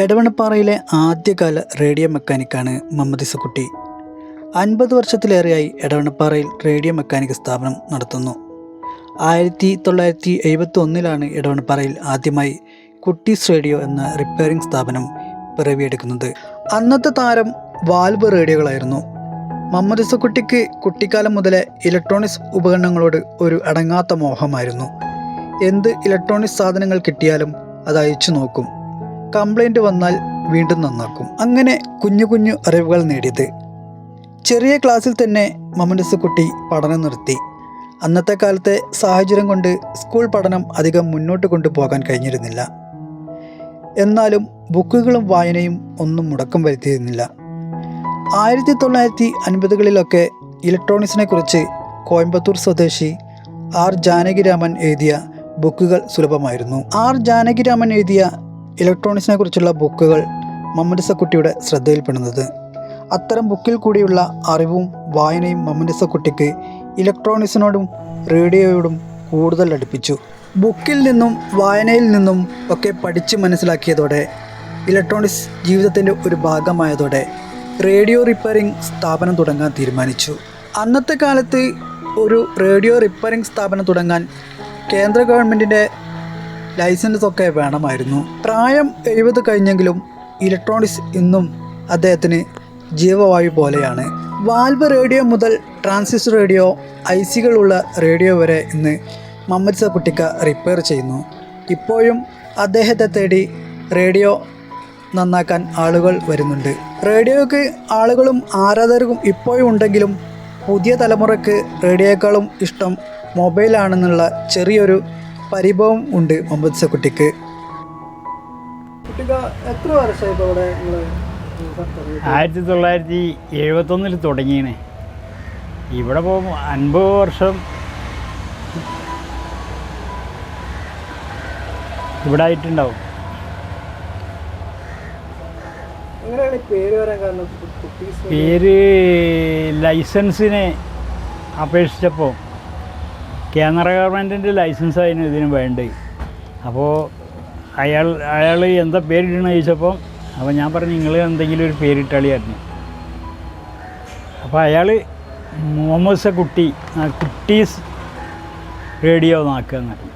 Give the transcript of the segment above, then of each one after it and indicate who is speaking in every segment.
Speaker 1: എടവണപ്പാറയിലെ ആദ്യകാല റേഡിയോ മെക്കാനിക്കാണ് മുഹമ്മദ് ഇസക്കുട്ടി അൻപത് വർഷത്തിലേറെയായി എടവണപ്പാറയിൽ റേഡിയോ മെക്കാനിക് സ്ഥാപനം നടത്തുന്നു. ആയിരത്തി തൊള്ളായിരത്തി എഴുപത്തി ഒന്നിലാണ് എടവണപ്പാറയിൽ ആദ്യമായി കുട്ടീസ് റേഡിയോ എന്ന റിപ്പയറിംഗ് സ്ഥാപനം പിറവിയെടുക്കുന്നത്. അന്നത്തെ താരം വാൽവ് റേഡിയോകളായിരുന്നു. മുഹമ്മദ് ഇസക്കുട്ടിക്ക് കുട്ടിക്കാലം മുതലേ ഇലക്ട്രോണിക്സ് ഉപകരണങ്ങളോട് ഒരു അടങ്ങാത്ത മോഹമായിരുന്നു. എന്ത് ഇലക്ട്രോണിക്സ് സാധനങ്ങൾ കിട്ടിയാലും അത് അയച്ചു നോക്കും. കംപ്ലൈന്റ് വന്നാൽ വീണ്ടും നന്നാക്കും. അങ്ങനെ കുഞ്ഞു കുഞ്ഞു അറിവുകൾ നേടിയത്. ചെറിയ ക്ലാസ്സിൽ തന്നെ മമ്മൻസ് കുട്ടി പഠനം നിർത്തി. അന്നത്തെ കാലത്തെ സാഹചര്യം കൊണ്ട് സ്കൂൾ പഠനം അധികം മുന്നോട്ട് കൊണ്ടുപോകാൻ കഴിഞ്ഞിരുന്നില്ല. എന്നാലും ബുക്കുകളും വായനയും ഒന്നും മുടക്കം വരുത്തിയിരുന്നില്ല. ആയിരത്തി തൊള്ളായിരത്തി അൻപതുകളിലൊക്കെ ഇലക്ട്രോണിക്സിനെ കുറിച്ച് കോയമ്പത്തൂർ സ്വദേശി ആർ ജാനകിരാമൻ എഴുതിയ ബുക്കുകൾ സുലഭമായിരുന്നു. ആർ ജാനകിരാമൻ എഴുതിയ ഇലക്ട്രോണിക്സിനെ കുറിച്ചുള്ള ബുക്കുകൾ മമ്മൻസക്കുട്ടിയുടെ കുട്ടിയുടെ ശ്രദ്ധയിൽപ്പെടുന്നത്. അത്തരം ബുക്കിൽ കൂടിയുള്ള അറിവും വായനയും മമ്മൻസക്കുട്ടിക്ക് കുട്ടിക്ക് ഇലക്ട്രോണിക്സിനോടും റേഡിയോയോടും കൂടുതൽ അടുപ്പിച്ചു. ബുക്കിൽ നിന്നും വായനയിൽ നിന്നും ഒക്കെ പഠിച്ച് മനസ്സിലാക്കിയതോടെ ഇലക്ട്രോണിക്സ് ജീവിതത്തിന്റെ ഒരു ഭാഗമായതോടെ റേഡിയോ റിപ്പയറിംഗ് സ്ഥാപനം തുടങ്ങാൻ തീരുമാനിച്ചു. അന്നത്തെ കാലത്ത് ഒരു റേഡിയോ റിപ്പയറിംഗ് സ്ഥാപനം തുടങ്ങാൻ കേന്ദ്ര ഗവൺമെന്റിന്റെ ലൈസൻസ് ഒക്കെ വേണമായിരുന്നു. പ്രായം എഴുപത് കഴിഞ്ഞെങ്കിലും ഇലക്ട്രോണിക്സ് ഇന്നും അദ്ദേഹത്തിന് ജീവവായു പോലെയാണ്. വാൽവ് റേഡിയോ മുതൽ ട്രാൻസിസ്റ്റർ റേഡിയോ ഐ സികളുള്ള റേഡിയോ വരെ ഇന്ന് മമ്മദ് കുട്ടിക്ക റിപ്പയർ ചെയ്യുന്നു. ഇപ്പോഴും അദ്ദേഹത്തെ തേടി റേഡിയോ നന്നാക്കാൻ ആളുകൾ വരുന്നുണ്ട്. റേഡിയോയ്ക്ക് ആളുകളും ആരാധകരും ഇപ്പോഴും ഉണ്ടെങ്കിലും പുതിയ തലമുറയ്ക്ക് റേഡിയോയേക്കാളും ഇഷ്ടം മൊബൈലാണെന്നുള്ള ചെറിയൊരു പരിഭവം ഉണ്ട് മുഹമ്മദ് സക്കുട്ടിക്ക് എത്ര വർഷമായി ഇപ്പോൾ ഇവിടെ
Speaker 2: ആയിരത്തി തൊള്ളായിരത്തി എഴുപത്തൊന്നിൽ തുടങ്ങിയാണ് ഇവിടെ പോകുമ്പോൾ അൻപത് വർഷം ഇവിടെ ആയിട്ടുണ്ടാവും.
Speaker 1: പേര്
Speaker 2: ലൈസൻസിന് അപേക്ഷിച്ചപ്പോൾ കേന്ദ്ര ഗവൺമെന്റിന്റെ ലൈസൻസ് ആയിരുന്നു ഇതിന് വേണ്ടത്. അപ്പോൾ അയാൾ അയാൾ എന്താ പേരിടണം ചോദിച്ചപ്പോൾ അപ്പോൾ ഞാൻ പറഞ്ഞു നിങ്ങൾ എന്തെങ്കിലും ഒരു പേരിട്ടാളിയായിരുന്നു അപ്പോൾ അയാൾ മുഹമ്മദ് കുട്ടി ആ കുട്ടീസ് റേഡിയോ നാക്കുക എന്ന് പറഞ്ഞു.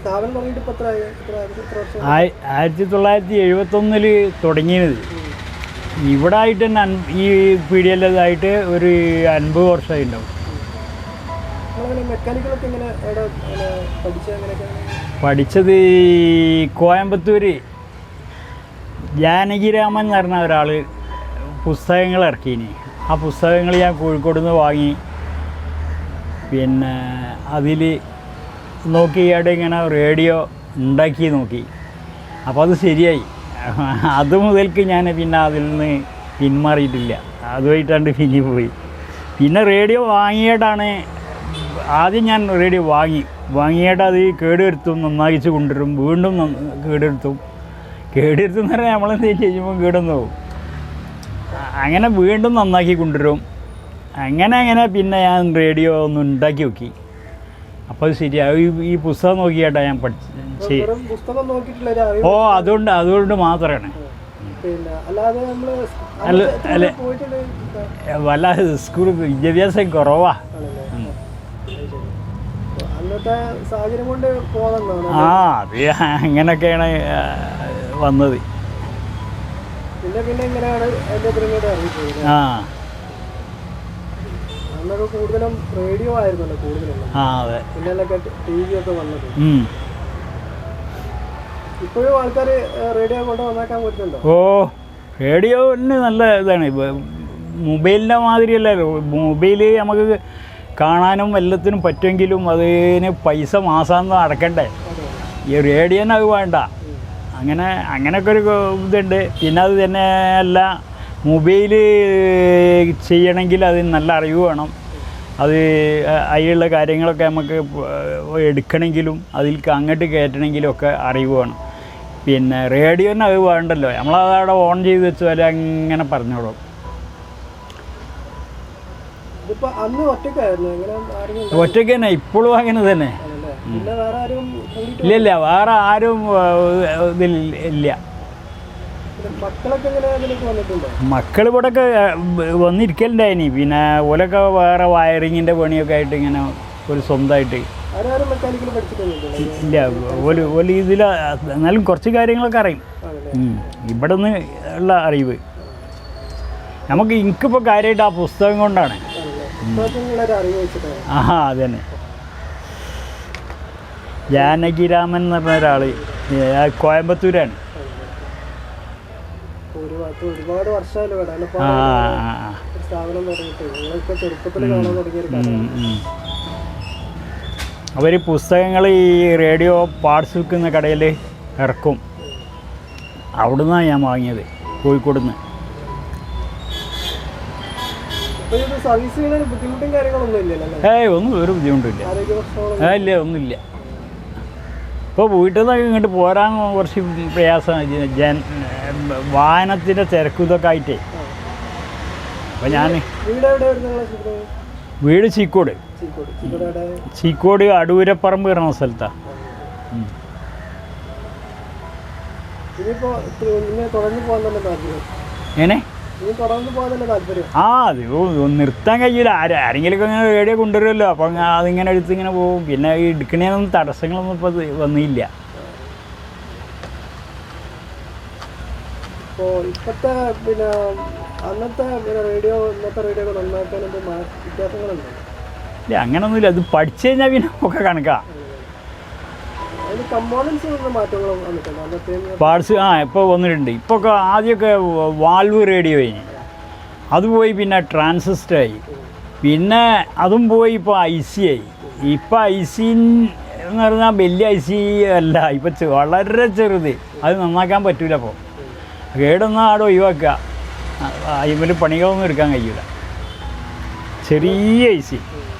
Speaker 1: സ്ഥാപനം തുടങ്ങിയിട്ട് ഇപ്പോൾ എത്ര എത്ര എത്ര
Speaker 2: ആയിരത്തി തൊള്ളായിരത്തി എഴുപത്തൊന്നിൽ തുടങ്ങിയത്. ഇവിടെ ആയിട്ട് തന്നെ ഈ പീഡിയല്ലതായിട്ട് ഒരു അൻപത്
Speaker 1: വർഷമായി ഉണ്ടാവും
Speaker 2: പഠിച്ചത് കോയമ്പത്തൂർ ജാനകിരാമൻ എന്ന് പറഞ്ഞ ഒരാൾ പുസ്തകങ്ങൾ ഇറക്കിയിനി. ആ പുസ്തകങ്ങൾ ഞാൻ കോഴിക്കോട് നിന്ന് വാങ്ങി. പിന്നെ അതിൽ നോക്കി അവിടെ ഇങ്ങനെ റേഡിയോ ഉണ്ടാക്കി നോക്കി. അപ്പോൾ അത് ശരിയായി. അത് മുതൽക്ക് ഞാൻ പിന്നെ അതിൽ നിന്ന് പിന്മാറിയിട്ടില്ല. അതുമായിട്ടാണ്ട് പിന്നെ പോയി. പിന്നെ റേഡിയോ വാങ്ങിയിട്ടാണ് ആദ്യം ഞാൻ റേഡിയോ വാങ്ങി. വാങ്ങിയിട്ട് അത് കേടുവരുത്തും നന്നാക്കിച്ച് കൊണ്ടുവരും. വീണ്ടും കേടുവരുത്തും കേടുവരുത്തും എന്ന് പറഞ്ഞാൽ നമ്മളെന്ത് ചെയ്യുമ്പോൾ കേടൊന്നു പോകും. അങ്ങനെ വീണ്ടും നന്നാക്കി കൊണ്ടുവരും. അങ്ങനെ അങ്ങനെ പിന്നെ ഞാൻ റേഡിയോ ഒന്ന് ഉണ്ടാക്കി നോക്കി. അപ്പോൾ അത് ശരിയായി ഈ- പുസ്തകം നോക്കിയാട്ടാ ഞാൻ പഠിച്ച ചെയ്യ
Speaker 1: വെറും പുസ്തകം നോക്കിയിട്ടുള്ള ഒരു അറിവ്
Speaker 2: ഓ അതുകൊണ്ട് അതുകൊണ്ട് മാത്രമാണ് അല്ല അല്ല. വല്ല സ്കൂൾ വിദ്യാഭ്യാസം കുറവാ.
Speaker 1: ആ
Speaker 2: ഉം.
Speaker 1: അങ്ങനൊക്കെയാണ് വന്നത്. അന്നത്തെ സാഹചര്യം കൊണ്ട് പോകുന്നതാണ്
Speaker 2: ആ അത് അങ്ങനെയൊക്കെയാണ് ആ, വന്നത്
Speaker 1: പിന്നെ പിന്നെ ഇങ്ങനെയാണ് അതിന്റെ പിന്നീട് അറിയിച്ചത്
Speaker 2: ആ
Speaker 1: അന്നൊക്കെ കൂടുതലും റേഡിയോ ആയിരുന്നല്ലോ കൂടുതലും
Speaker 2: ആ അതെ.
Speaker 1: പിന്നല്ലൊക്കെ ടി വി ഒക്കെ വന്നത്. ഇപ്പോഴും ആൾക്കാർ റേഡിയോ കൊണ്ട് നന്നാക്കാൻ പറ്റുന്നുണ്ടോ?
Speaker 2: ഓ റേഡിയോന് നല്ല ഇതാണ്. മൊബൈലിന്റെ മാതിരിയല്ലല്ലോ മൊബൈൽ നമുക്ക് കാണാനും എല്ലാത്തിനും പറ്റുമെങ്കിലും അതിന് പൈസ മാസാന്ന് അടക്കണ്ടേ. ഈ റേഡിയോന് അത് വേണ്ട. അങ്ങനെ അങ്ങനെയൊക്കെ ഒരു ഇതുണ്ട് പിന്നെ അത് തന്നെ അല്ല മൊബൈൽ ചെയ്യണമെങ്കിൽ അതിന് നല്ല അറിവ് വേണം. അത് അതിലുള്ള കാര്യങ്ങളൊക്കെ നമുക്ക് എടുക്കണമെങ്കിലും അതിൽ അങ്ങോട്ട് കയറ്റണമെങ്കിലും ഒക്കെ അറിവ് വേണം. പിന്നെ റേഡിയോന് അത് വേണ്ടല്ലോ. നമ്മളതവിടെ ഓൺ ചെയ്ത് വെച്ചാൽ അങ്ങനെ പറഞ്ഞോളും. ഒറ്റയ്ക്ക് തന്നെ ഇപ്പോഴും അങ്ങനെ തന്നെ. ഇല്ല ഇല്ല. വേറെ ആരും ഇതിൽ ഇല്ല
Speaker 3: പിന്നെ മക്കളൊക്കെ എങ്ങനെ അതിലേക്ക് വന്നിട്ടുണ്ടോ
Speaker 2: മക്കൾ ഇവിടെ ഒക്കെ വന്നിരിക്കലുണ്ടായിനി. പിന്നെ ഓലൊക്കെ വേറെ വയറിങ്ങിന്റെ പണിയൊക്കെ ആയിട്ട് ഇങ്ങനെ ഒരു സ്വന്തമായിട്ട്. ഇല്ല ഓൽ ഓൽ ഇതിൽ എന്നാലും കുറച്ച് കാര്യങ്ങളൊക്കെ അറിയും. ഇവിടെ നിന്ന് ഉള്ള അറിവ്. നമുക്ക് എനിക്കിപ്പോൾ കാര്യമായിട്ട് ആ പുസ്തകം കൊണ്ടാണ്. ആ അതന്നെ ജാനകിരാമൻ എന്ന് പറഞ്ഞ ഒരാൾ കോയമ്പത്തൂരാണ്.
Speaker 3: ഒരു ഒരുപാട് സ്ഥാപനം തുടങ്ങിയിട്ട് ചെറുപ്പത്തിൽ കാണാൻ തുടങ്ങിയ.
Speaker 2: അവർ പുസ്തകങ്ങൾ ഈ റേഡിയോ പാർട്സ് വിൽക്കുന്ന കടയിൽ ഇറക്കും. അവിടുന്നാണ് ഞാൻ വാങ്ങിയത് കോഴിക്കോട് നിന്ന് ഏയ് ഒന്നും ഒരു ബുദ്ധിമുട്ടില്ല ഇല്ല. ഒന്നുമില്ല ഇപ്പോൾ വീട്ടിൽ നിന്നൊക്കെ ഇങ്ങോട്ട് പോരാൻ കുറച്ച് പ്രയാസമാണ് ജൻ വാഹനത്തിന്റെ തിരക്കും ഇതൊക്കെ ആയിട്ടേ. അപ്പോൾ ഞാൻ
Speaker 3: വീട്
Speaker 2: ചീക്കോട്.
Speaker 3: ചീക്കോട്.
Speaker 2: അടൂരപ്പറമ്പ് പറഞ്ഞ സ്ഥലത്താണ് എങ്ങനെ? ആ അത് നിർത്താൻ കഴിയില്ല ആര് ആരെങ്കിലുമൊക്കെ ഇങ്ങനെ റേഡിയോ കൊണ്ടുവരുമല്ലോ. അപ്പം അതിങ്ങനെ എടുത്ത് ഇങ്ങനെ പോകും. പിന്നെ ഈ എടുക്കണേനൊന്നും തടസ്സങ്ങളൊന്നും ഇപ്പൊ വന്നില്ല.
Speaker 3: ഇപ്പോൾ ഇപ്പോഴത്തെ പിന്നെ അന്നത്തെ പിന്നെ റേഡിയോ ഇന്നത്തെ റേഡിയോ നന്നാക്കാൻ വ്യത്യാസങ്ങളുണ്ടോ
Speaker 2: ഇല്ല അങ്ങനൊന്നുമില്ല. അത് പഠിച്ചു കഴിഞ്ഞാൽ പിന്നെ ഒക്കെ കണക്കാ. പാർട്സ് ആ ഇപ്പോൾ വന്നിട്ടുണ്ട്. ഇപ്പോൾ ആദ്യമൊക്കെ വാൽവ് റേഡിയോ ആയി. അത് പോയി പിന്നെ ട്രാൻസിസ്റ്റർ ആയി. പിന്നെ അതും പോയി ഇപ്പോൾ ഐ സി ആയി. ഇപ്പോൾ ഐ സി എന്ന് പറഞ്ഞാൽ വലിയ ഐ സി അല്ല. ഇപ്പോൾ വളരെ ചെറുത്. അത് നന്നാക്കാൻ പറ്റൂല അപ്പോൾ കേടൊന്നും ആടെ ഒഴിവാക്കുക. അതിൽ പണികളൊന്നും എടുക്കാൻ കഴിയില്ല ചെറിയ ഐ സി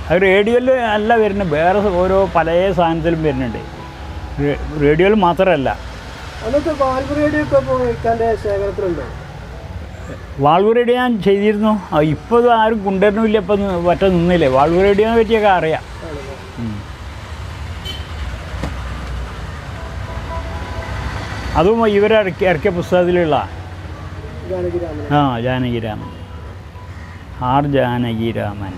Speaker 2: അത് റേഡിയോയിൽ അല്ല വരുന്നത്. വേറെ ഓരോ പല സാധനത്തിലും വരുന്നുണ്ട്. റേഡിയോയിൽ മാത്രമല്ല. വാൾവ് റേഡിയോ ഞാൻ ചെയ്തിരുന്നു. ഇപ്പോൾ ഇത് ആരും കൊണ്ടുവരണമില്ല ഇപ്പം ഒറ്റ നിന്നില്ലേ. വാൾവ് റേഡിയോനെ പറ്റിയൊക്കെ അറിയാം. അതും ഇവരെ ഇറക്കി ഇറക്കിയ പുസ്തകത്തിലുള്ള. ആ ജാനകിരാമൻ ആർ ജാനകിരാമൻ